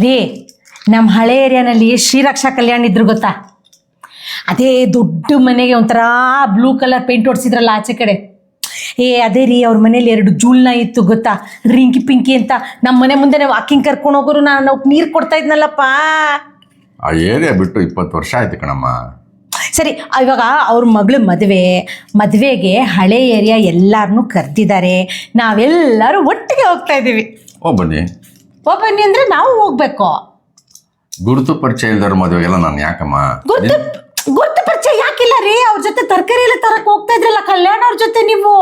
ರೀ ನಮ್ಮ ಹಳೆ ಏರಿಯಾನಲ್ಲಿ ಶ್ರೀರಕ್ಷಾ ಕಲ್ಯಾಣ ಇದ್ರು ಗೊತ್ತಾ? ಅದೇ ದೊಡ್ಡ ಮನೆಗೆ ಒಂಥರ ಬ್ಲೂ ಕಲರ್ ಪೇಂಟ್ ಹೊಡ್ಸಿದ್ರಲ್ಲ ಆಚೆ ಕಡೆ. ಏ ಅದೇ ರೀ ಅವ್ರ ಮನೇಲಿ ಎರಡು ಜೂಲ್ನ ಇತ್ತು ಗೊತ್ತಾ? ರಿಂಕಿ ಪಿಂಕಿ ಅಂತ. ನಮ್ಮ ಮನೆ ಮುಂದೆ ವಾಕಿಂಗ್ ಕರ್ಕೊಂಡು ಹೋಗೋರು ನಾನು ಅವ್ಕೆ ನೀರು ಕೊಡ್ತಾ ಇದ್ನಲ್ಲಪ್ಪ. ಆ ಏರಿಯಾ ಬಿಟ್ಟು ಇಪ್ಪತ್ತು ವರ್ಷ ಆಯ್ತು ಕಣಮ್ಮ. ಸರಿ ಇವಾಗ ಅವ್ರ ಮಗಳು ಮದುವೆ. ಮದುವೆಗೆ ಹಳೆ ಏರಿಯಾ ಎಲ್ಲಾರನ್ನೂ ಕರೆದಿದ್ದಾರೆ. ನಾವೆಲ್ಲರೂ ಒಟ್ಟಿಗೆ ಹೋಗ್ತಾ ಇದ್ದೀವಿ. ಓ ಬನ್ನಿ. ಬನ್ನಿ ಅಂದರೆ ನಾವು ಹೋಗ್ಬೇಕು. ಗುರುತು ಪರಿಚಯ ಇಲ್ದೋರು ಮದುವೆ ಎಲ್ಲ ನಾನು ಯಾಕಮ್ಮ? ಗುರ್ತು ಗುರ್ತು ಪರಿಚಯ ಯಾಕಿಲ್ಲ ರೀ? ಅವ್ರ ಜೊತೆ ತರಕಾರಿ ಎಲ್ಲ ತರಕ್ ಹೋಗ್ತಾ ಇದ್ರಲ್ಲ ಕಲ್ಯಾಣ ಅವ್ರ ಜೊತೆ ನೀವು?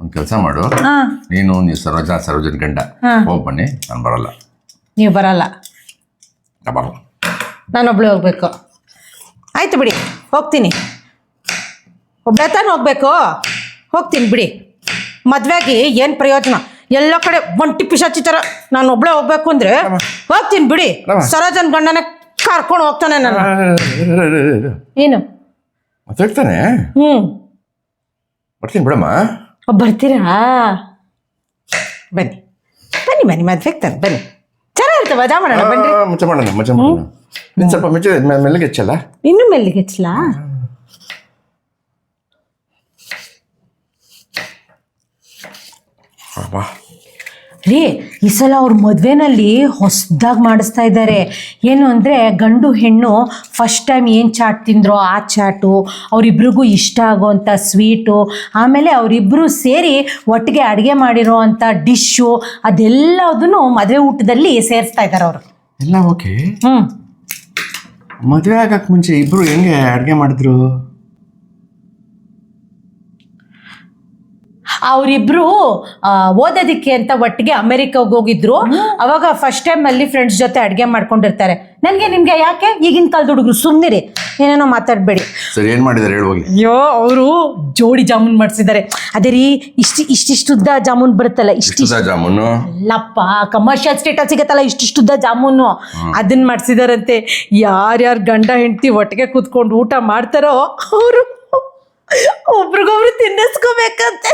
ಒಂದು ಕೆಲಸ ಮಾಡು. ಹಾ. ನೀನು ನೀವು ಸರೋಜ ಸರೋಜನ್ ಗಂಡ ಹಾ. ಹೋಗಿ ಬನ್ನಿ ನಾನು ಬರಲ್ಲ. ನೀವು ಬರಲ್ಲ. ನಾ ಬರಲ್ಲ. ನಾನೊಬ್ಳು ಹೋಗ್ಬೇಕು. ಆಯ್ತು ಬಿಡಿ ಹೋಗ್ತೀನಿ. ಒಬ್ಬಳೆ ತಾನು ಹೋಗ್ಬೇಕು. ಹೋಗ್ತೀನಿ ಬಿಡಿ. ಮದ್ವೆಗೆ ಏನು ಪ್ರಯೋಜನ? ಎಲ್ಲ ಕಡೆ ಒಂಟಿ ಪಿಶಾಚಿ ನಾನು ಒಬ್ಳೆ ಹೋಗ್ಬೇಕು ಅಂದ್ರೆ ಹೋಗ್ತೀನಿ ಬಿಡಿ. ಸರೋಜನ್ ಗಂಡನ ಕರ್ಕೊಂಡು ಹೋಗ್ತಾನೆ ನಾನು. ಏನು? ಮಾತಾಡ್ತಾನೆ ಹ್ಞೂ ಬರ್ತೀನಿ ಬಿಡಮ್ಮ. ಬರ್ತೀರಾ? ಬನ್ನಿ. ಬನ್ನಿ ಬನ್ನಿ ಮದ್ವೆ ತಂದು ಬನ್ನಿ. ಚೆನ್ನಾಗಿರುತ್ತೆ ವಜಾ ಮಾಡೋಣ ಬನ್ನಿ ಮುಚ್ಚ ಮಾಡೋಣ ಮುಚ್ಚ ಮಾಡೋಣ. ನೀನು ಸ್ವಲ್ಪ ಮೆಚ್ಚ ಮೆಲ್ಲಗೆ ಹೆಚ್ಚಲ್ಲ ಇನ್ನೂ ಮೆಲ್ಲಿಗೆ ಹಚ್ಚಲಾ ಬಾ. ರೀ ಈ ಸಲ ಅವ್ರ ಮದುವೆನಲ್ಲಿ ಹೊಸದಾಗಿ ಮಾಡಿಸ್ತಾ ಇದ್ದಾರೆ ಏನು ಅಂದರೆ ಗಂಡು ಹೆಣ್ಣು ಫಸ್ಟ್ ಟೈಮ್ ಏನು ಚಾಟ್ ತಿಂದ್ರೋ ಆ ಚಾಟು ಅವರಿಬ್ರಿಗೂ ಇಷ್ಟ ಆಗೋವಂಥ ಸ್ವೀಟು ಆಮೇಲೆ ಅವರಿಬ್ಬರು ಸೇರಿ ಒಟ್ಟಿಗೆ ಅಡುಗೆ ಮಾಡಿರೋ ಅಂಥ ಡಿಶ್ಶು ಅದೆಲ್ಲದನ್ನು ಮದುವೆ ಊಟದಲ್ಲಿ ಸೇರಿಸ್ತಾ ಇದ್ದಾರೆ ಅವರು. ಎಲ್ಲ ಓಕೆ ಹ್ಞೂ ಮದುವೆ ಆಗಕ್ಕೆ ಮುಂಚೆ ಇಬ್ಬರು ಹೆಂಗೆ ಅಡುಗೆ ಮಾಡಿದ್ರು? ಅವರಿಬ್ರು ಓದೋದಕ್ಕೆ ಅಂತ ಒಟ್ಟಿಗೆ ಅಮೆರಿಕಾಗ ಹೋಗಿದ್ರು. ಅವಾಗ ಫಸ್ಟ್ ಟೈಮ್ ಅಲ್ಲಿ ಫ್ರೆಂಡ್ಸ್ ಜೊತೆ ಅಡುಗೆ ಮಾಡ್ಕೊಂಡಿರ್ತಾರೆ. ನನಗೆ ನಿಮಗೆ ಯಾಕೆ? ಈಗಿನ ಕಾಲದ ಹುಡುಗರು ಸುಮ್ಮನಿರಿ ಏನೇನೋ ಮಾತಾಡಬೇಡಿ. ಸರ್ ಏನು ಮಾಡಿದಾರೆ? ಹೇಳಿ ಹೋಗಿ. ಅಯ್ಯೋ ಅವರು ಜೋಡಿ ಜಾಮೂನ್ ಮಾಡಿಸಿದ್ದಾರೆ. ಅದೇ ರೀ ಇಷ್ಟು ಇಷ್ಟಿಷ್ಟುದ್ದ ಜಾಮೂನ್ ಬರುತ್ತಲ್ಲ ಇಷ್ಟು ಜಾಮೂನು? ಅಲ್ಲಪ್ಪ ಕಮರ್ಷಿಯಲ್ ಸ್ಟೇಟಸ್ ಸಿಗತ್ತಲ್ಲ ಇಷ್ಟಿಷ್ಟುದ್ದ ಜಾಮೂನು. ಅದನ್ನ ಮಾಡಿಸಿದಾರಂತೆ. ಯಾರ್ಯಾರು ಗಂಡ ಹೆಂಡತಿ ಒಟ್ಟಿಗೆ ಕೂತ್ಕೊಂಡು ಊಟ ಮಾಡ್ತಾರೋ ಅವರು ಒಬ್ರಿಗೊಬ್ರು ತಿನ್ನಿಸ್ಕೋಬೇಕಂತೆ.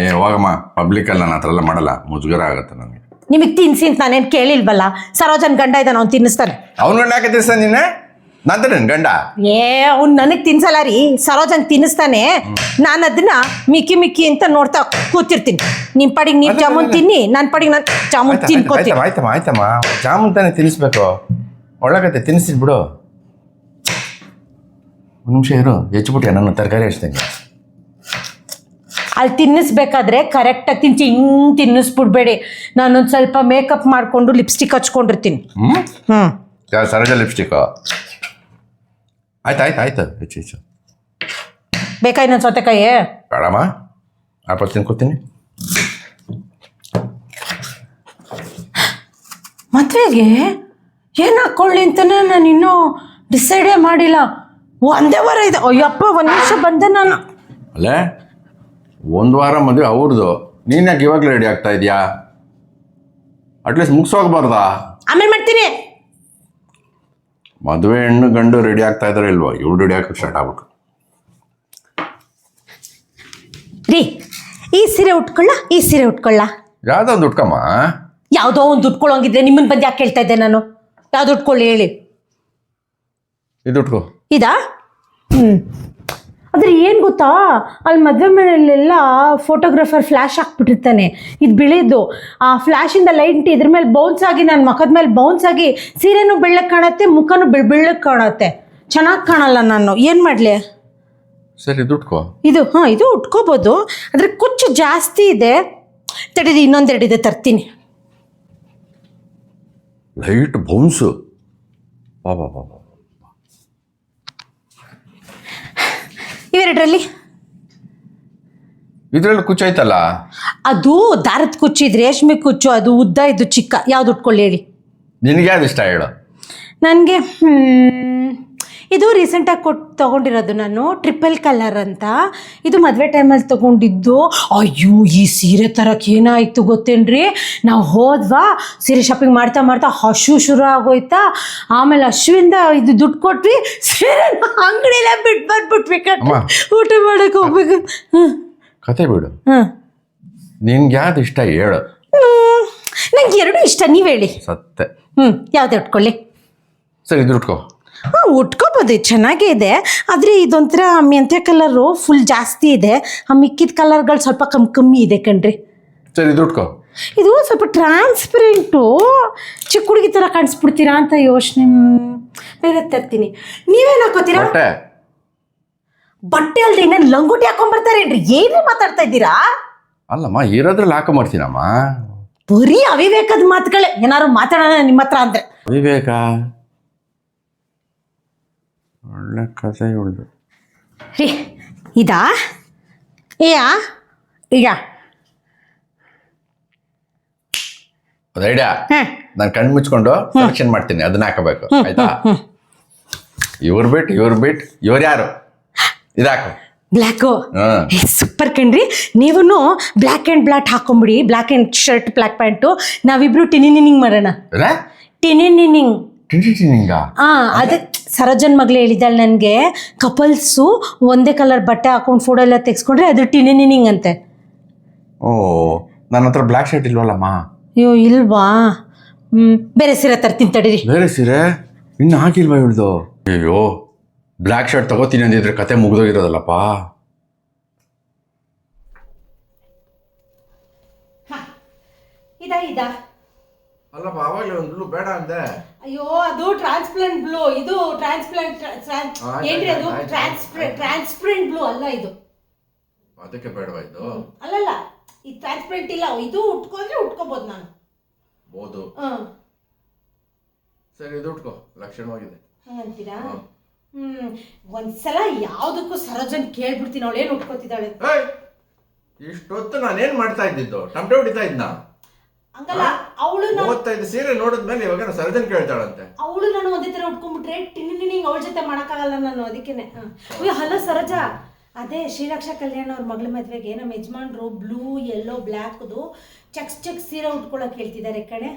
ಏ ಹೋಗಮ್ಮ ಪಬ್ಲಿಕ್ ಅಲ್ಲಿ ನಾನು ಥರ ಎಲ್ಲ ಮಾಡಲ್ಲ ಮುಜುಗರ ಆಗುತ್ತೆ ನನಗೆ. ನಿಮಗ್ ತಿನ್ಸಿ ಅಂತ ನಾನೇನ್ ಕೇಳಿಲ್ವಲ್ಲ? ಸರೋಜನ್ ಗಂಡ ಇದ್ದಾನೆ ಅವ್ನು ತಿನ್ನಿಸ್ತಾನೆ. ಅವ್ನ ಗಂಡ ಯಾಕೆ ನಿನ್ನೆ? ನಂತರ ನನ್ನ ಗಂಡ? ಏ ಅವ್ನು ನನಗೆ ತಿನ್ಸಲ್ಲ ರೀ. ಸರೋಜನ್ ತಿನ್ನಿಸ್ತಾನೆ. ನಾನು ಅದನ್ನ ಮಿಕ್ಕಿ ಮಿಕ್ಕಿ ಅಂತ ನೋಡ್ತಾ ಕೂತಿರ್ತೀನಿ. ನಿಮ್ಮ ಪಡಿಗೆ ನೀವು ಜಾಮೂನ್ ತಿನ್ನಿ ನನ್ನ ಪಡಿಗೆ ನಾನು ಜಾಮೂನ್ ಆಯ್ತಾ, ತಿನ್ಕೋತೀನಿ. ಆಯ್ತಮ್ಮ ಆಯ್ತಮ್ಮ ಆಯ್ತಮ್ಮ. ಜಾಮೂನ್ ತಾನೇ ತಿನ್ನಿಸ್ಬೇಕು ಒಳ್ಳಾಗತ್ತೆ ತಿನ್ನಿಸಿ ಬಿಡು. ಒಂದು ನಿಮಿಷ ಇರು ಹೆಚ್ಚಿಬಿಟ್ಟೆ ನಾನು ತರಕಾರಿ ಹಚ್ತೇನೆ. ಅಲ್ಲಿ ತಿನ್ನಿಸ್ಬೇಕಾದ್ರೆ ಕರೆಕ್ಟಾಗಿ ತಿನ್ಸಿ ಹಿಂಗೆ ತಿನ್ನಿಸ್ಬಿಡ್ಬೇಡಿ. ನಾನೊಂದು ಸ್ವಲ್ಪ ಮೇಕಪ್ ಮಾಡಿಕೊಂಡು ಲಿಪ್ಸ್ಟಿಕ್ ಹಚ್ಕೊಂಡಿರ್ತೀನಿ. ಹ್ಞೂ ಹ್ಞೂ ಯಾವ ಲಿಪ್ಸ್ಟಿಕ್ ಲಿಪ್ಸ್ಟಿಕ್ಕು ಆಯ್ತು ಆಯ್ತು ಆಯ್ತು. ಹೆಚ್ಚು ಹೆಚ್ಚು ಬೇಕಾ ಇನ್ನೊಂದು ಸೌತೆಕಾಯಿ? ಬೇಡಮ್ಮ. ಆಪಲ್ ತಿನ್ಕೋತೀನಿ. ಮದುವೆಗೆ ಏನು ಹಾಕ್ಕೊಳ್ಳಿ ಅಂತಲೇ ನಾನು ಇನ್ನೂ ಡಿಸೈಡೇ ಮಾಡಿಲ್ಲ. ಒಂದೇ ವಾರ ಇದೆ. ಅಯ್ಯಪ್ಪ ಒಂದು ನಿಮಿಷ ಬಂದೆ ನಾನು. ಅಲ್ಲೇ? ಒಂದು ವಾರ ಮದುವೆ ಅವ್ರದ್ದು ನೀನು ಯಾಕೆ ಇವಾಗಲೇ ರೆಡಿ ಆಗ್ತಾ ಇದೆಯಾ? ಅಟ್ಲೀಸ್ಟ್ ಮುಗಿಸೋಗ್ಬಾರ್ದಾ? ಆಮೇಲೆ ಮಾಡ್ತೀನಿ. ಮದುವೆ ಹೆಣ್ಣು ಗಂಡು ರೆಡಿ ಆಗ್ತಾ ಇದಾರೆ ಇಲ್ವಾ? ಇವ್ರು ರೆಡಿ ಹಾಕಕ್ಕೆ ಸ್ಟಾರ್ಟ್ ಆಗ್ಬಿಟ್ರು ರೀ ಈ ಸೀರೆ ಉಟ್ಕೊಳ್ಳ ಈ ಸೀರೆ ಉಟ್ಕೊಳ್ಳ. ಯಾವುದೋ ಒಂದು ಉಟ್ಕಮ್ಮ? ಯಾವುದೋ ಒಂದು ಉಟ್ಕೊಳ್ಳೋಂಗಿದ್ರೆ ನಿಮ್ಮನ್ನ ಬಂದು ಯಾಕೆ ಕೇಳ್ತಾ ಇದ್ದೆ ನಾನು? ಯಾವ್ದು ಉಟ್ಕೊಳ್ಳಿ ಹೇಳಿ. ಇದು ಉಟ್ಕೋ ಇದಾ? ಹ್ಞೂ ಆದರೆ ಏನು ಗೊತ್ತಾ? ಅಲ್ಲಿ ಮದುವೆ ಮನೆಯಲ್ಲೆಲ್ಲ ಫೋಟೋಗ್ರಾಫರ್ ಫ್ಲ್ಯಾಶ್ ಹಾಕ್ಬಿಟ್ಟಿರ್ತಾನೆ. ಇದು ಬಿಳಿದ್ದು ಆ ಫ್ಲ್ಯಾಶಿಂದ ಲೈಟ್ ಇದ್ರ ಮೇಲೆ ಬೌನ್ಸ್ ಆಗಿ ನನ್ನ ಮುಖದ ಮೇಲೆ ಬೌನ್ಸ್ ಆಗಿ ಸೀರೆನೂ ಬೆಳ್ಳಕ್ಕೆ ಕಾಣುತ್ತೆ ಮುಖನೂ ಬೆಳ್ ಬೆಳ್ಳಕ್ಕೆ ಕಾಣುತ್ತೆ. ಚೆನ್ನಾಗಿ ಕಾಣಲ್ಲ ನಾನು. ಏನು ಮಾಡಲಿ? ಸರಿ ಇದು ಉಟ್ಕೋ ಇದು ಹಾಂ ಇದು ಉಟ್ಕೋಬೋದು. ಆದರೆ ಕುಚ್ಚು ಜಾಸ್ತಿ ಇದೆ. ತಡೀರಿ ಇನ್ನೊಂದೆರಡಿದೆ ತರ್ತೀನಿ. ಲೈಟ್ ಬೌನ್ಸು ಬಾಬಾ ಬಾ ಇದ್ರಲ್ಲಿ ಕುಚ್ಚು ಐತಲ್ಲ ಅದು ದಾರದ ಕುಚ್ಚು ಇದು ರೇಷ್ಮೆ ಕುಚ್ಚು ಅದು ಉದ್ದ ಇದು ಚಿಕ್ಕ. ಯಾವ್ದು ಉಟ್ಕೊಳ್ಳಿ ಹೇಳಿ. ನಿನಗೆ ಯಾವ್ದು ಇಷ್ಟ ಹೇಳು. ನನಗೆ ಇದು ರೀಸೆಂಟಾಗಿ ಕೊಟ್ಟು ತೊಗೊಂಡಿರೋದು ನಾನು ಟ್ರಿಪಲ್ ಕಲರ್ ಅಂತ. ಇದು ಮದುವೆ ಟೈಮಲ್ಲಿ ತೊಗೊಂಡಿದ್ದು. ಅಯ್ಯೋ ಈ ಸೀರೆ ತರಕ್ಕೆ ಏನಾಯಿತು ಗೊತ್ತೇನ್ರಿ? ನಾವು ಹೋದ್ವಾ ಸೀರೆ ಶಾಪಿಂಗ್ ಮಾಡ್ತಾ ಮಾಡ್ತಾ ಹಶು ಶುರು ಆಗೋಯ್ತಾ. ಆಮೇಲೆ ಹಶುವಿಂದ ಇದು ದುಡ್ಡು ಕೊಟ್ವಿ ಸೀರೆ ಅಂಗಡಿಯಲ್ಲೇ ಬಿಟ್ಟು ಬಂದ್ಬಿಟ್ವಿ. ಊಟ ಮಾಡಕ್ಕೆ ಹೋಗ್ಬೇಕು. ಹ್ಞೂ ಕತೆ ಬಿಡು. ಹಾಂ. ನಿನ್ಗೆ ಯಾವ್ದು ಇಷ್ಟ ಹೇಳು. ನಂಗೆ ಎರಡು ಇಷ್ಟ ನೀವು ಹೇಳಿ. ಸತ್ತೆ ಹ್ಞೂ ಯಾವ್ದು ಇಟ್ಕೊಳ್ಳಿ ಸರಿ ಇದು ಉಟ್ಕೋ. ಹಾಂ ಉಟ್ಕೋಬೋದು. ಚೆನ್ನಾಗೇ ಇದೆ. ಆದರೆ ಇದೊಂಥರ ಮೆಂತ್ಯ ಕಲರು ಫುಲ್ ಜಾಸ್ತಿ ಇದೆ. ಆ ಮಿಕ್ಕಿದ ಕಲರ್ಗಳು ಸ್ವಲ್ಪ ಕಮ್ಮಿ ಕಮ್ಮಿ ಇದೆ ಕಣ್ರಿ. ಸರಿ ಇದು ಉಟ್ಕೋ. ಇದು ಸ್ವಲ್ಪ ಟ್ರಾನ್ಸ್ಪರೆಂಟು ಚಿಕ್ಕ ಹುಡುಗಿ ಥರ ಕಾಣಿಸ್ಬಿಡ್ತೀರಾ ಅಂತ ಯೋಚನೆ ಬೇರೆ ತರ್ತೀನಿ. ನೀವೇನು ಹಾಕೋತೀರಾ ಬಟ್ಟೆ. ಬಟ್ಟೆ ಅಲ್ದೆ ಇನ್ನೇನು ಲಂಗೋಟಿ ಹಾಕೊಂಡ್ಬರ್ತಾರೇನ್ರಿ ಏನು ಮಾತಾಡ್ತಾ ಇದ್ದೀರಾ? ಅಲ್ಲಮ್ಮ ಇರೋದ್ರಲ್ಲಿ ಮಾಡ್ತೀನಮ್ಮ. ಬರೀ ಅವಿವೇಕದ ಮಾತುಗಳೇ. ಏನಾದ್ರು ಮಾತಾಡೋಣ ನಿಮ್ಮ ಹತ್ರ ಅಂದ್ರೆ. ವಿವೇಕ ಒಳ್ಳೆ ಕಥೆ ಉಳ್ದು. ರೀ ಇದಾ? ಏಯಾ ಈಗ. ಅದು ಐಡಿಯಾ ಹಾಂ. ನಾನು ಕಣ್ಣು ಮುಚ್ಕೊಂಡು ಸೆಲೆಕ್ಷನ್ ಮಾಡ್ತೀನಿ ಅದನ್ನ ಹಾಕಬೇಕು. ಆಯ್ತಾ? ಇವ್ರು ಬಿಟ್ ಇವ್ರು ಬಿಟ್ ಇವ್ರು ಯಾರು? ಇದಾಕು ಬ್ಲ್ಯಾಕು ಹಾಂ. ಸೂಪರ್ ಕಣ್ರಿ. ನೀವು black and black ಹಾಕೊಂಬಿಡಿ. Black and shirt black pant. ನಾವಿಬ್ರು ಟಿನಿನಿಂಗ್ ಮಾಡೋಣ. ಟಿನಿನಿಂಗ್ ನಿಂಗ ಆ ಅದು. ಸರೋಜನ್ ಮಗಳು ಹೇಳಿದ್ದಾಳೆ ನನಗೆ ಕಪಲ್ಸು ಒಂದೇ ಕಲರ್ ಬಟ್ಟೆ ಹಾಕೊಂಡು ಫೋಟೋ ಎಲ್ಲ ತೆಗೆಸ್ಕೊಂಡ್ರೆ ಅದು ಟಿನಿನಿಂಗ್ ಅಂತೆ. ಓ ನನ್ನ ಹತ್ರ ಬ್ಲ್ಯಾಕ್ ಶರ್ಟ್ ಇಲ್ವಲ್ಲಮ್ಮ? ಅಯ್ಯೋ ಇಲ್ವಾ? ಹ್ಞೂ ಬೇರೆ ಸೀರೆ ತರ್ತೀನಿ ತಡೀರಿ. ಬೇರೆ ಸೀರೆ? ಇನ್ನು ಹಾಕಿಲ್ವಾ ಇವಳ್ದು? ಅಯ್ಯೋ ಬ್ಲ್ಯಾಕ್ ಶರ್ಟ್ ತಗೋತೀನಿ ಅಂದಿದ್ರೆ ಕತೆ ಮುಗ್ದೋಗಿರೋದಲ್ಲಪ್ಪ. ಇದಾ ಇದಾ? ಅಲ್ಲಪ್ಪ ಅವಾಗಲೇ ಒಂದು ಬ್ಲೂ ಬೇಡ ಅಂದೆ. ಅಯ್ಯೋ ಅದು ಟ್ರಾನ್ಸ್ಪ್ಲೆಂಟ್ ಬ್ಲೂ ಇದು ಟ್ರಾನ್ಸ್ಪ್ಲೆಂಟ್ ಏನ್ರಿ ಅದು? ಟ್ರಾನ್ಸ್ಪರೆಂಟ್ ಬ್ಲೂ ಅಲ್ಲ ಇದು. ಅದಕ್ಕೆ ಬೇಡವಾಯ್ತು ಅಲ್ಲಲ್ಲ ಈ ಟ್ರಾನ್ಸ್ಪರೆಂಟ್ ಇಲ್ಲ. ಇದು ಉಟ್ಕೊಂಡ್ರೆ ಉಟ್ಕೋಬೋದು ನಾನು. ಬೋದು ಸರಿ ಇದು ಉಟ್ಕೋ. ಲಕ್ಷಣವಾಗಿದೆ. ಹಂಗಂತೀರಾ ಹ್ಮ್. ಒಂದ್ಸಲ ಯಾವ್ದಕ್ಕೂ ಸರೋಜನ್ ಕೇಳ್ಬಿಡ್ತೀನಿ. ಅವಳು ಏನು ಉಟ್ಕೋತಿದ್ದಾಳೆ ಇಷ್ಟೊತ್ತು ನಾನೇನ್ ಮಾಡ್ತಾ ಇದ್ದಿದ್ದು? ಟಮಟೆ ಹೊಡಿತಾ ಇದ್ನ? ಹಂಗಲ್ಲ ಅವಳು ಇದ್ದ ಸೀರೆ ನೋಡಿದ್ಮೇಲೆ ಇವಾಗ ನಾನು ಸರ್ಜನ್ ಕೇಳ್ತಾಳಂತೆ. ಅವಳು ನಾನು ಒಂದೇ ಥರ ಉಟ್ಕೊಂಡ್ಬಿಟ್ರೆ ಟಿನಿನಿಂಗ್ ಅವಳ ಜೊತೆ ಮಾಡೋಕ್ಕಾಗಲ್ಲ ನಾನು ಅದಕ್ಕೇನೆ. ಅಯ್ಯೋ ಹಲೋ ಸರೋಜ. ಅದೇ ಶ್ರೀರಕ್ಷಾ ಕಲ್ಯಾಣ ಅವ್ರ ಮಗಳ ಮದ್ವೆಗೆ ನಮ್ಮ ಯಜಮಾನ್ರು ಬ್ಲೂ ಯೆಲ್ಲೋ ಬ್ಲ್ಯಾಕ್ದು ಚೆಕ್ಸ್ ಚೆಕ್ಸ್ ಸೀರೆ ಉಟ್ಕೊಳಕ್ ಹೇಳ್ತಿದ್ದಾರೆ ಕಣೆ.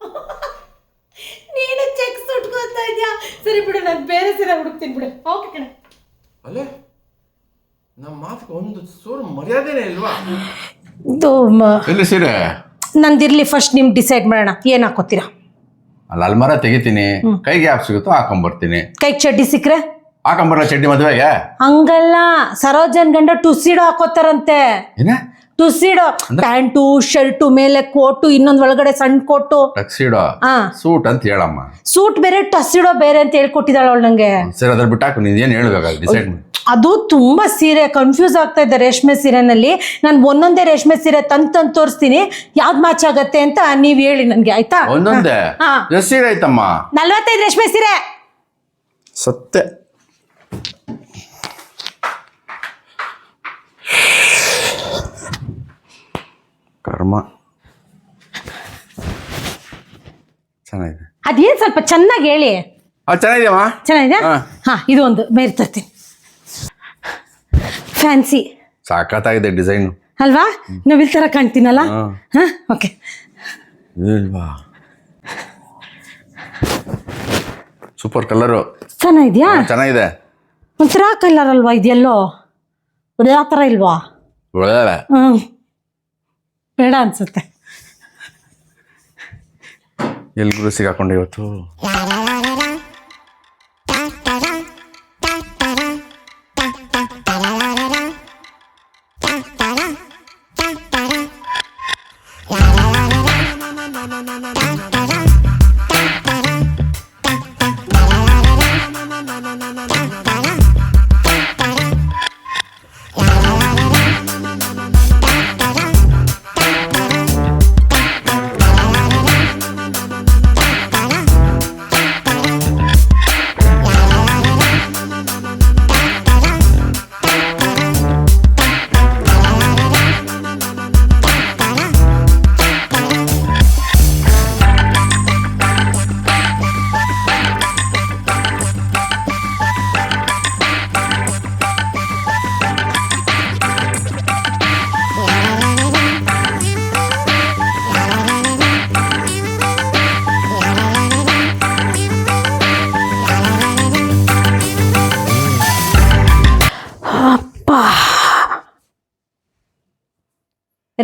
ನೀನು ಚೆಕ್ಸ್ ಉಟ್ಕೊತಾ ಇದ್ಯಾ? ಸರಿ ಬಿಡು ನಾನು ಬೇರೆ ಸೀರೆ ಹುಡುಕ್ತೀನಿ ಬಿಡು. ಓಕೆ ಕಣೆ. ಅಲ್ಲೇ ನಮ್ಮ ಮಾತಿಗೆ ಒಂದು ಸೂರು ಮರ್ಯಾದೆನೇ ಇಲ್ವಾ? ಇದು ಎಲ್ಲಿ ಸೀರೆ? ನಂದಿರ್ಲಿ ಫಸ್ಟ್ ನಿಮ್ ಡಿಸೈಡ್ ಮಾಡೋಣ. ಏನ್ ಹಾಕೋತೀರಾ? ಅಲ್ಲಿ ಅಲ್ಮರ ತೆಗಿತೀನಿ. ಕೈಗೆ ಆಪ್ ಸಿಗುತ್ತೋ ಹಾಕೊಂಬರ್ತೀನಿ ಕೈಗೆ ಚಡ್ಡಿ ಸಿಕ್ಕರೆ? ಹಾಕೊಂಬರಲ್ಲ ಚಡ್ಡಿ ಮದುವೆಗೆ? ಹಂಗಲ್ಲ. ಸರೋಜನ್ ಗಂಡ ಟುಸಿಡೋ ಹಾಕೋತಾರಂತೆ. ಏನ? ಟುಸಿಡೋ ಪ್ಯಾಂಟು ಶರ್ಟು ಮೇಲೆ ಕೋಟು ಇನ್ನೊಂದ್ ಒಳಗಡೆ ಸಣ್ಣ ಕೋಟು. ಟಕ್ಸಿಡೋ. ಹಾ. ಸೂಟ್ ಅಂತ ಹೇಳಮ್ಮ. ಸೂಟ್ ಬೇರೆ ಟಸಿಡೋ ಬೇರೆ ಅಂತ ಹೇಳ್ಕೊಟ್ಟಿದ್ದಾಳೆ ಅವಳು ನಂಗೆ. ಸರಿ ಅದ್ರ ಬಿಟ್ಟಾಕು ನೀನ್ ಏನ್ ಹೇಳ್ಬೇಕಾಗ ಡಿಸೈಡ್ ಮಾಡಿ. ಅದು ತುಂಬಾ ಸೀರೆ ಕನ್ಫ್ಯೂಸ್ ಆಗ್ತಾ ಇದೆ ರೇಷ್ಮೆ ಸೀರೆನಲ್ಲಿ. ನಾನು ಒಂದೊಂದೇ ರೇಷ್ಮೆ ಸೀರೆ ತಂದು ತಂದು ತೋರಿಸ್ತೀನಿ. ಯಾವ್ದ್ ಮ್ಯಾಚ್ ಆಗತ್ತೆ ಅಂತ ನೀವ್ ಹೇಳಿ ನನ್ಗೆ ಆಯ್ತಾ? ಒಂದೊಂದೇ? ಹಾ. ಎಷ್ಟು ಸೀರೆ ಐತಮ್ಮ ನಲ್ವತ್ತೈದು ರೇಷ್ಮೆ ಸೀರೆ. ಸತ್ತೆ ಕರ್ಮ. ಚೆನ್ನಾಗಿದೆ. ಅದೇನ್ ಸ್ವಲ್ಪ ಚೆನ್ನಾಗಿ ಹೇಳಿ. ಆ ಚೆನ್ನಾಗಿದೆಯಮ್ಮ? ಚೆನ್ನಾಗಿದೆ ಹಾ. ಹಾ ಇದು ಒಂದು ಬೇರೆ ತರ್ತೀನಿ. ಫ್ಯಾನ್ಸಿ ಸಾಕತ್ತಾಗಿದೆ ಡಿಸೈನು. ಅಲ್ವಾ? ನವಿಲ್ ತರ ಕಾಣ್ತೀನಲ್ಲ? ಹಾ. ಹಾ ಓಕೆ. ಇಲ್ವಾ? ಸೂಪರ್ ಕಲರು ಚೆನ್ನಾಗಿದ್ಯಾ? ಚೆನ್ನಾಗಿದೆ. ಒಂಥರ ಕಲರ್ ಅಲ್ವಾ ಇದೆಲ್ಲೋ ಯಾವ ಥರ ಇಲ್ವಾ? ಒಳ್ಳೆ ಹ್ಮ್. ಬೇಡ ಅನ್ಸುತ್ತೆ. ಎಲ್ಗೂ ಸಿಗಾಕೊಂಡು ಇವತ್ತು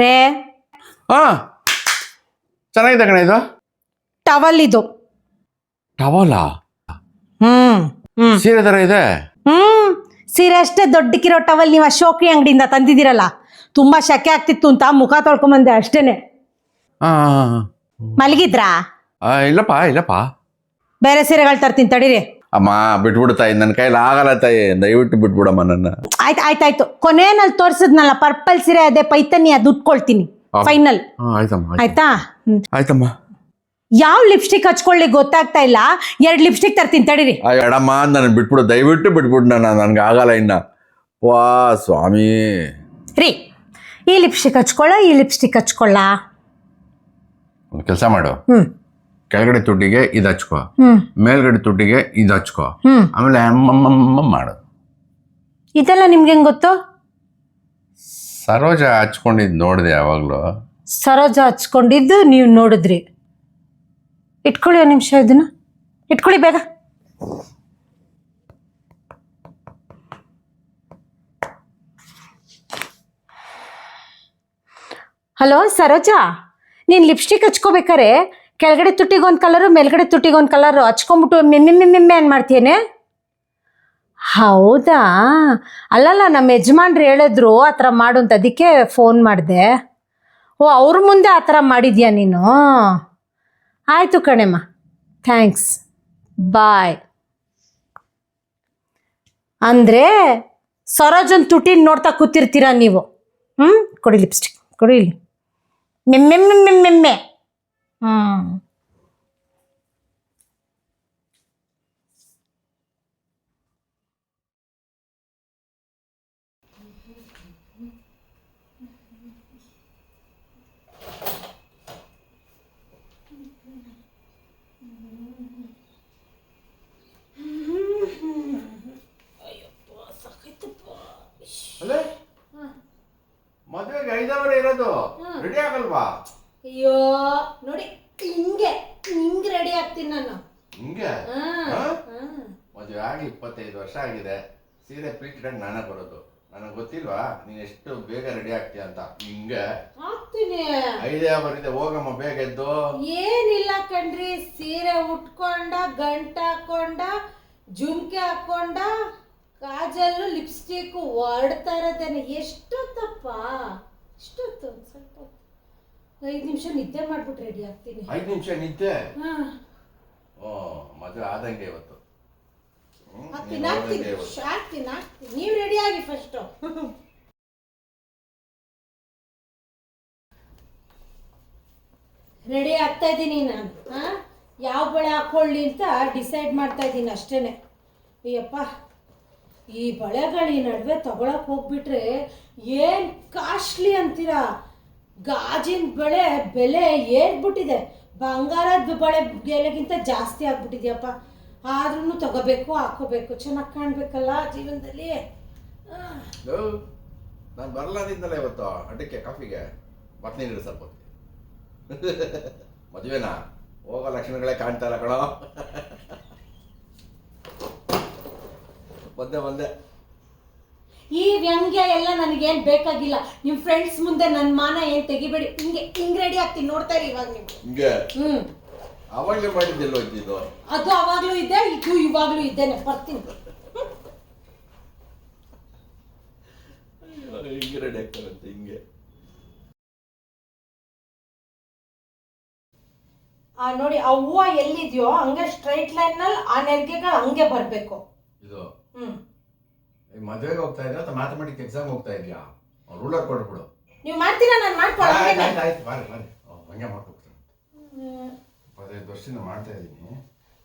ರೇ ಹಾ ಚೆನ್ನಾಗಿದೆ ಕಣ ಇದು. ಟವಲ್ ಇದು. ಟವಲಾ? ಹ್ಮ್ ಹ್ಮ್. ಸೀರೆ ತರ ಇದೆ? ಹ್ಮ್ ಸೀರೆ ಅಷ್ಟೇ ದೊಡ್ಡಕ್ಕಿರೋ ಟವಲ್ ನೀವು ಅಶೋಕಿ ಅಂಗಡಿಯಿಂದ ತಂದಿದ್ದೀರಲ್ಲ ತುಂಬಾ ಶಕೆ ಆಗ್ತಿತ್ತು ಅಂತ ಮುಖ ತೊಳ್ಕೊಂಬಂದೆ ಅಷ್ಟೇನೆ. ಹಾಂ ಮಲಗಿದ್ರಾ? ಇಲ್ಲಪ್ಪ ಇಲ್ಲಪ್ಪ. ಬೇರೆ ಸೀರೆಗಳು ತರ್ತೀನಿ ತಡೀರಿ. ಅಮ್ಮ ಬಿಟ್ಬಿಡು ತಾಯಿ ನನ್ನ ಕೈಲಿ ಆಗಲ್ಲ ತಾಯಿ ದಯವಿಟ್ಟು ಬಿಟ್ಬಿಡಮ್ಮ ನನ್ನ. ಆಯ್ತು ಆಯ್ತಾಯ್ತು ಕೊನೆಯಲ್ಲಿ ತೋರಿಸಿದ್ನಲ್ಲ ಪರ್ಪಲ್ ಸೀರೆ ಅದೇ ಪೈತನಿ ಅದು ಉಟ್ಕೊಳ್ತೀನಿ. ಆ. ಫೈನಲ್ ಹಾಂ ಆಯ್ತಮ್ಮ ಆಯ್ತು. ಆಯ್ತಾ? ಹ್ಮ್. ಆಯ್ತಮ್ಮ. ಯಾವ ಲಿಪ್ಸ್ಟಿಕ್ ಹಚ್ಕೊಳ್ಳಿ ಗೊತ್ತಾಗ್ತಾ ಇಲ್ಲ? ಎರಡು ಲಿಪ್ಸ್ಟಿಕ್ ತರ್ತೀನಿ ತಡೀರಿ. ಆ ಎಡಮ್ಮ ನನ್ನ ಬಿಟ್ಬಿಡು ದಯವಿಟ್ಟು ಬಿಟ್ಬಿಡು ನನ್ನ ನನ್ಗೆ ಆಗಲ್ಲ ಇನ್ನ. ವಾ ಸ್ವಾಮಿ. ರೀ ಈ ಲಿಪ್ಸ್ಟಿಕ್ ಹಚ್ಕೊಳ್ಳ ಈ ಲಿಪ್ಸ್ಟಿಕ್ ಹಚ್ಕೊಳ್ಳ? ಕೆಲಸ ಮಾಡು. ಹ್ಮ್. ಕೆಳಗಡೆ ತುಟಿಗೆ ಇದು ಹಚ್ಕೋ. ಮೇಲ್ಗಡೆ ತುಟಿಗೆ ಇದು ಹಚ್ಕೋ. ಆಮೇಲೆ ಅಮ್ಮಮ್ಮಮ್ಮ ಮಾಡು. ಇದೆಲ್ಲ ನಿಮ್ಗೆ ಹೆಂಗ್ ಗೊತ್ತು? ಸರೋಜ ಹಚ್ಕೊಂಡಿದ್ದು ನೋಡಿದೆ ಯಾವಾಗಲೂ. ಸರೋಜ ಹಚ್ಕೊಂಡಿದ್ದು ನೀವು ನೋಡಿದ್ರಿ. ಇಟ್ಕೊಳ್ಳಿ ಒಂದು ನಿಮಿಷ ಇದನ್ನ. ಇಟ್ಕೊಳ್ಳಿ ಬೇಗ. ಹಲೋ ಸರೋಜಾ ನೀನು ಲಿಪ್ಸ್ಟಿಕ್ ಹಚ್ಕೋಬೇಕಾರೆ ಕೆಳಗಡೆ ತುಟ್ಟಿಗೊಂದು ಕಲರು ಮೇಲ್ಗಡೆ ತುಟ್ಟಿಗೊಂದು ಕಲರು ಹಚ್ಕೊಂಬಿಟ್ಟು ನಿನ್ನೆ ನಿನ್ನೆ ಏನು ಮಾಡ್ತೀನಿ ಹೌದಾ? ಅಲ್ಲಲ್ಲ ನಮ್ಮ ಯಜಮಾನ್ರು ಹೇಳಿದ್ರು ಆ ಥರ ಮಾಡು ಅಂತ. ಅದಕ್ಕೆ ಫೋನ್ ಮಾಡಿದೆ. ಓ, ಅವ್ರ ಮುಂದೆ ಆ ಥರ ಮಾಡಿದ್ಯಾ ನೀನು? ಆಯಿತು ಕಣೆಮ್ಮ. ಥ್ಯಾಂಕ್ಸ್ ಬಾಯ್ ಅಂದರೆ ಸರೋಜನ್ ತುಟಿನ ನೋಡ್ತಾ ಕೂತಿರ್ತೀರಾ ನೀವು? ಹ್ಞೂ ಕೊಡಿ ಲಿಪ್ಸ್ಟಿಕ್ ಕೊಡಿ ಇಲ್ಲಿ. ಮೆಮ್ಮೆ ಮೆಮ್ಮೆ ಮೆಮ್ಮೆ ಹ್ಞೂ ಮದುವೆಗೆ ಐದವರೆ ಇರೋದು. ರೆಡಿ ಆಗಲ್ವಾ? ಅಯ್ಯೋ. ನಾನು ಹಿಂಗೆ? ಮದುವೆ ಆಗಿ ಇಪ್ಪತ್ತೈದು ವರ್ಷ ಆಗಿದೆ. ಸೀರೆ ಪ್ರೀತಿಕೊಂಡು ನಾನೇ ಬರೋದು. ನನಗೆ ಗೊತ್ತಿಲ್ವಾ? ನೀನು ಎಷ್ಟು ಬೇಗ ರೆಡಿ ಆಗ್ತೀಯ ಅಂತ. ಹಿಂಗೆ? ಆಗ್ತೀನಿ. ಐದೇ ಬರಿದೆ ಹೋಗಮ್ಮ ಬೇಗ ಎದ್ದು. ಏನಿಲ್ಲ ಕಣ್ರಿ. ಸೀರೆ ಉಟ್ಕೊಂಡ ಗಂಟ ಹಾಕೊಂಡ ಜುಮ್ಕೆ ಹಾಕೊಂಡ ಕಾಜಲ್ಲು ಲಿಪ್ಸ್ಟಿಕ್ ಹೊರಡ್ತಾ ಇರೋದೇನೆ ಎಷ್ಟೊತ್ತಪ್ಪ? ಎಷ್ಟೊತ್ತು ಸ್ವಲ್ಪ. ಐದು ನಿಮಿಷ ನಿದ್ದೆ ಮಾಡ್ಬಿಟ್ಟು ರೆಡಿ ಆಗ್ತೀನಿ. ಐದು ನಿಮಿಷ ನಿದ್ದೆ? ಹಾ. ಮದುವೆ ಆದಂಗೆ ಇವತ್ತು. ಹ್ಮ್, ನೀವು ರೆಡಿ ಆಗಿ ಫಸ್ಟು ರೆಡಿ ಆಗ್ತಾ ಇದ್ದೀನಿ ನಾನು ಹಾ? ಯಾವ ಬಳೆ ಹಾಕೊಳ್ಳಿ ಅಂತ ಡಿಸೈಡ್ ಮಾಡ್ತಾ ಇದ್ದೀನಿ ಅಷ್ಟೇನೆ. ಅಯ್ಯಪ್ಪ ಈ ಬಳೆಗಳು ಈ ನಡುವೆ ತಗೊಳಕ್ ಹೋಗ್ಬಿಟ್ರೆ ಏನ್ ಕಾಸ್ಟ್ಲಿ ಅಂತೀರಾ? ಗಾಜಿನ ಬಳೆ ಬೆಲೆ ಏರ್ಬಿಟ್ಟಿದೆ. ಬಂಗಾರದ ಬಳೆ ಬೆಲೆಗಿಂತ ಜಾಸ್ತಿ ಆಗ್ಬಿಟ್ಟಿದ್ಯಪ್ಪ. ಆದ್ರೂ ತಗೋಬೇಕು, ಹಾಕೋಬೇಕು. ಚೆನ್ನಾಗಿ ಕಾಣ್ಬೇಕಲ್ಲ ಜೀವನದಲ್ಲಿ. ನಾನು ಬರಲ್ಲ ಇವತ್ತು ಅಡ್ಡಕ್ಕೆ ಕಾಫಿಗೆ ಬರ್ತೀನಿ ಸ್ವಲ್ಪ ಮದುವೆನಾ? ಹೋಗೋ ಲಕ್ಷಣಗಳೇ ಕಾಣ್ತಾ ಇಲ್ಲ ಕಣೋ. ಬಂದೆ ಬಂದೆ. ಈ ವ್ಯಂಗ್ಯ ಎಲ್ಲ ನನಗೇನು ಬೇಕಾಗಿಲ್ಲ. ನಿಮ್ಮ ಫ್ರೆಂಡ್ಸ್ ಮುಂದೆ ನನ್ನ ಮಾನ ಏನು ತೆಗಿಬೇಡಿ. ಹಿಂಗೆ ಹಿಂಗ್ ರೆಡಿ ಆಗ್ತೀನಿ ನೋಡ್ತಾ ಇರಿ ಇವಾಗ ನೀವು. ಹಿಂಗೆ? ಹ್ಞೂ ಅವಾಗಲೇ ಮಾಡಿದ್ದೆಲ್ಲ ಅದು ಅವಾಗಲೂ ಇದೆ ಇದು ಇವಾಗಲೂ ಇದ್ದೇನೆ ಬರ್ತೀನಿ. ಹಿಂಗೆ ರೆಡಿ ಆಗ್ತಾರಂತೆ ಹಿಂಗೆ. ಆ ನೋಡಿ ಆ ಹೂವು ಎಲ್ಲಿದೆಯೋ ಹಂಗೆ ಸ್ಟ್ರೈಟ್ ಲೈನ್ನಲ್ಲಿ ಆ ನೆರಿಗೆಗಳು ಹಂಗೆ ಬರಬೇಕು. ಇದು? ಈ ಮದುವೆಗೆ ಹೋಗ್ತಾ ಇದ್ರೆ ಅಥವಾ ಮ್ಯಾಥಮೆಟಿಕ್ ಎಕ್ಸಾಮ್ ಹೋಗ್ತಾ ಇದೆಯಾ? ರೂಲರ್ ಕೊಡ್ಬಿಡು ನೀವು ಮಾಡ್ತೀರಾ? ನಾನು ಮಾಡ್ತೀನಿ ಮಾಡ್ಕೊಳ್ಳೋಣ ಆಯ್ತು ಆಯ್ತು ಬಾರಿ ಬಾರಿ. ಓ, ಹಂಗೆ ಮಾಡ್ಕೊಡ್ತೀನಿ. ಇಪ್ಪತ್ತೈದು ವರ್ಷದಿಂದ ಮಾಡ್ತಾ ಇದ್ದೀನಿ.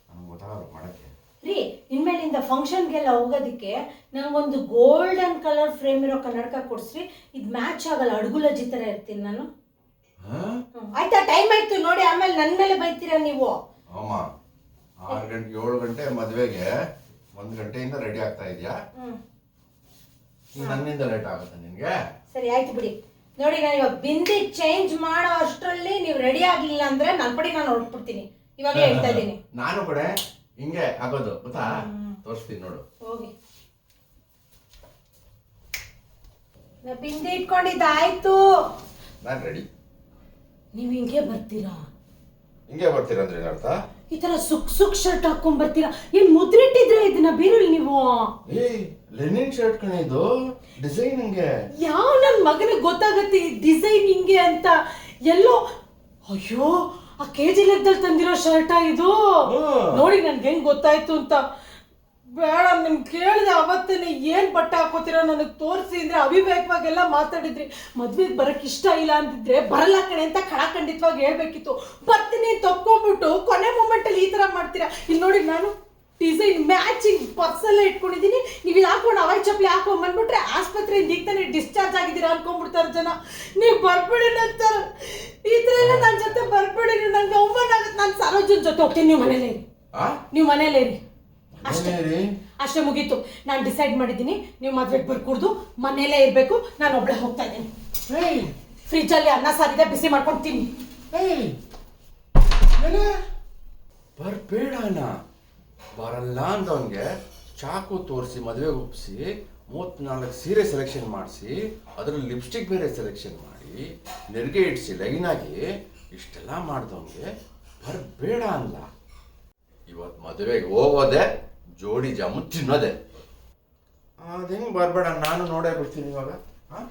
ನನಗೆ ಗೊತ್ತಾಗಲ್ಲ ಮಾಡಕ್ಕೆ. ರೀ ಇನ್ಮೇಲಿಂದ ಫಂಕ್ಷನ್ಗೆಲ್ಲ ಹೋಗೋದಕ್ಕೆ ನನಗೊಂದು ಗೋಲ್ಡನ್ ಕಲರ್ ಫ್ರೇಮ್ ಇರೋ ಕನ್ನಡಕ ಕೊಡಿಸ್ರಿ. ಇದು ಮ್ಯಾಚ್ ಆಗಲ್ಲ ಅಡುಗುಲಜ್ಜಿ ಥರ ಇರ್ತೀನಿ ನಾನು. ಆಯ್ತಾ? ಟೈಮ್ ಆಯ್ತು ನೋಡಿ ಆಮೇಲೆ ನನ್ನ ಮೇಲೆ ಬೈತೀರಾ ನೀವು? ಅಮ್ಮ ಆರು ಗಂಟೆ ಏಳು ಗಂಟೆ ಮದುವೆಗೆ ಒಂದು ಗಂಟೆಯಿಂದ ರೆಡಿ ಆಗ್ತಾ ಇದೆಯಾ? ನನ್ನಿಂದ ಲೇಟ್ ಆಗುತ್ತೆ ನಿನಗೆ? ಸರಿ ಆಯ್ತು ಬಿಡಿ. ನೋಡಿ ನಾನು ಇವಾಗ ಬಿಂದಿ ಚೇಂಜ್ ಮಾಡೋ ಅಷ್ಟರಲ್ಲಿ ನೀವು ರೆಡಿ ಆಗ್ಲಿಲ್ಲ ಅಂದ್ರೆ ನನ್ನ ಪಡಿ ನಾನು ಹೊರಟ್ಬಿಡ್ತೀನಿ. ಇವಾಗ ಹೇಳ್ತಾ ಇದ್ದೀನಿ. ನಾನು ಕೂಡ ಹಿಂಗೆ ಆಗೋದು ಗೊತ್ತಾ? ತೋರಿಸ್ತೀನಿ ನೋಡು. ಹೋಗಿ. ನಾ ಬಿಂದಿ ಇಟ್ಕೊಂಡಿದ್ದಾಯ್ತು ನಾನು ರೆಡಿ ನೀವು ಹಿಂಗೆ ಬರ್ತೀರಾ? ಹಿಂಗೆ ಬರ್ತೀರಂದ್ರೆ ಅರ್ಥ? ಈ ತರ ಸುಕ್ ಸುಕ್ ಶರ್ಟ್ ಹಾಕೊಂಡ್ ಬರ್ತೀರಾ? ಏನ್ ಮುದ್ರಿಟ್ಟಿದ್ರೆ ಇದನ್ನ ಬೀರಲ್ ನೀವು? ಏ ಲೆನಿನ್ ಶರ್ಟ್ ಕಣ ಇದು. ಡಿಸೈನ್ ಹಿಂಗೆ. ಯಾವ ನನ್ ಮಗನಿಗೆ ಗೊತ್ತಾಗತ್ತೆ ಈ ಡಿಸೈನ್ ಹಿಂಗೆ ಅಂತ? ಎಲ್ಲೋ ಅಯ್ಯೋ ಆ ಕೆಜಿ ಲೆಕ್ಕದಲ್ಲಿ ತಂದಿರೋ ಶರ್ಟ ಇದು. ನೋಡಿ ನನ್ಗೆ ಹೆಂಗ್ ಗೊತ್ತಾಯ್ತು ಅಂತ. ಬೇಡ ನಿಮ್ ಕೇಳಿದೆ ಅವತ್ತೇನೆ ಏನ್ ಬಟ್ಟೆ ಹಾಕೋತೀರೋ ನನಗೆ ತೋರಿಸಿ ಅಂದ್ರೆ ಅವಿವೇಕವಾಗೆಲ್ಲ ಮಾತಾಡಿದ್ರಿ. ಮದ್ವೆಗೆ ಬರಕ್ ಇಷ್ಟ ಇಲ್ಲ ಅಂತಿದ್ರೆ ಬರಲ್ಲ ಕಣೆ ಅಂತ ಖಡಾಖಂಡಿತವಾಗಿ ಹೇಳ್ಬೇಕಿತ್ತು. ಬರ್ತೀನಿ ತಕ್ಕೊಂಡ್ಬಿಟ್ಟು ಕೊನೆ ಮೂಮೆಂಟ್ ಅಲ್ಲಿ ಈ ತರ ಮಾಡ್ತೀರಾ? ಇಲ್ಲಿ ನೋಡಿ ನಾನು ಡಿಸೈನ್ ಮ್ಯಾಚಿಂಗ್ ಪರ್ಸ್ ಎಲ್ಲ ಇಟ್ಕೊಂಡಿದ್ದೀನಿ ನೀವು ಇಲ್ಲಿ ಹಾಕೊಂಡು ಅವಾಯ್ ಚಪ್ಪಲಿ ಹಾಕೊಂಡ್ ಬಂದ್ಬಿಟ್ರೆ ಆಸ್ಪತ್ರೆಯಿಂದ ಈಗ ತಾನೇ ಡಿಸ್ಚಾರ್ಜ್ ಆಗಿದ್ದೀರಾ ಅನ್ಕೊಂಡ್ಬಿಡ್ತಾರೆ ಜನ. ನೀವು ಬರ್ಬೇಡಿ ನಂತರ. ಈ ಥರ ಎಲ್ಲ ನನ್ನ ಜೊತೆ ಬರ್ಬೇಡಿ ನಂಗೆ ಅವಮಾನ ಆಗುತ್ತೆ. ನಾನು ಸರೋಜನ್ ಜೊತೆ ಹೋಗ್ತೀನಿ ನೀವು ಮನೇಲೇ ಇರಿ. ನೀವು ಮನೇಲೇ ಇರಿ. ಅಷ್ಟೇ? ಅಷ್ಟೇ ಮುಗೀತು. ನಾನು ಡಿಸೈಡ್ ಮಾಡಿದ್ದೀನಿ. ನೀವು ಮದ್ವೆಗೆ ಬರ್ಕೂಡ್ದು. ಮನೆಯಲ್ಲೇ ಇರಬೇಕು. ನಾನು ಒಬ್ಳೆ ಹೋಗ್ತಾ ಇದ್ದೀನಿ. ಏಯ್! ಫ್ರಿಜ್ಜಲ್ಲಿ ಅನ್ನ ಸಾರಿದೆ ಬಿಸಿ ಮಾಡ್ಕೊಂಡು ತಿನ್ನಿ. ಏಯ್! ಏನೇ? ಬರ್ಬೇಡ ಅಣ್ಣ ಬರಲ್ಲ ಅಂದವನ್ಗೆ ಚಾಕು ತೋರಿಸಿ ಮದುವೆಗೆ ಒಪ್ಪಿಸಿ ಮೂವತ್ನಾಲ್ಕು ಸೀರೆ ಸೆಲೆಕ್ಷನ್ ಮಾಡಿಸಿ ಅದರಲ್ಲಿ ಲಿಪ್ಸ್ಟಿಕ್ ಬೇರೆ ಸೆಲೆಕ್ಷನ್ ಮಾಡಿ ನೆರಿಗೆ ಇಡಿಸಿ ಲೈನಾಗಿ ಇಷ್ಟೆಲ್ಲ ಮಾಡ್ದವನ್ಗೆ ಬರಬೇಡ ಅಲ್ಲ ಇವತ್ತು ಮದುವೆಗೆ ಹೋಗೋದೆ ಜೋಡಿ ಜಾಮೂನ್ ತಿನ್ನೋದೆ. ಅದೇನು ಬರಬೇಡ ನಾನು ನೋಡೇ ಬಿಡ್ತೀನಿ ಇವಾಗ. ಹಾಂ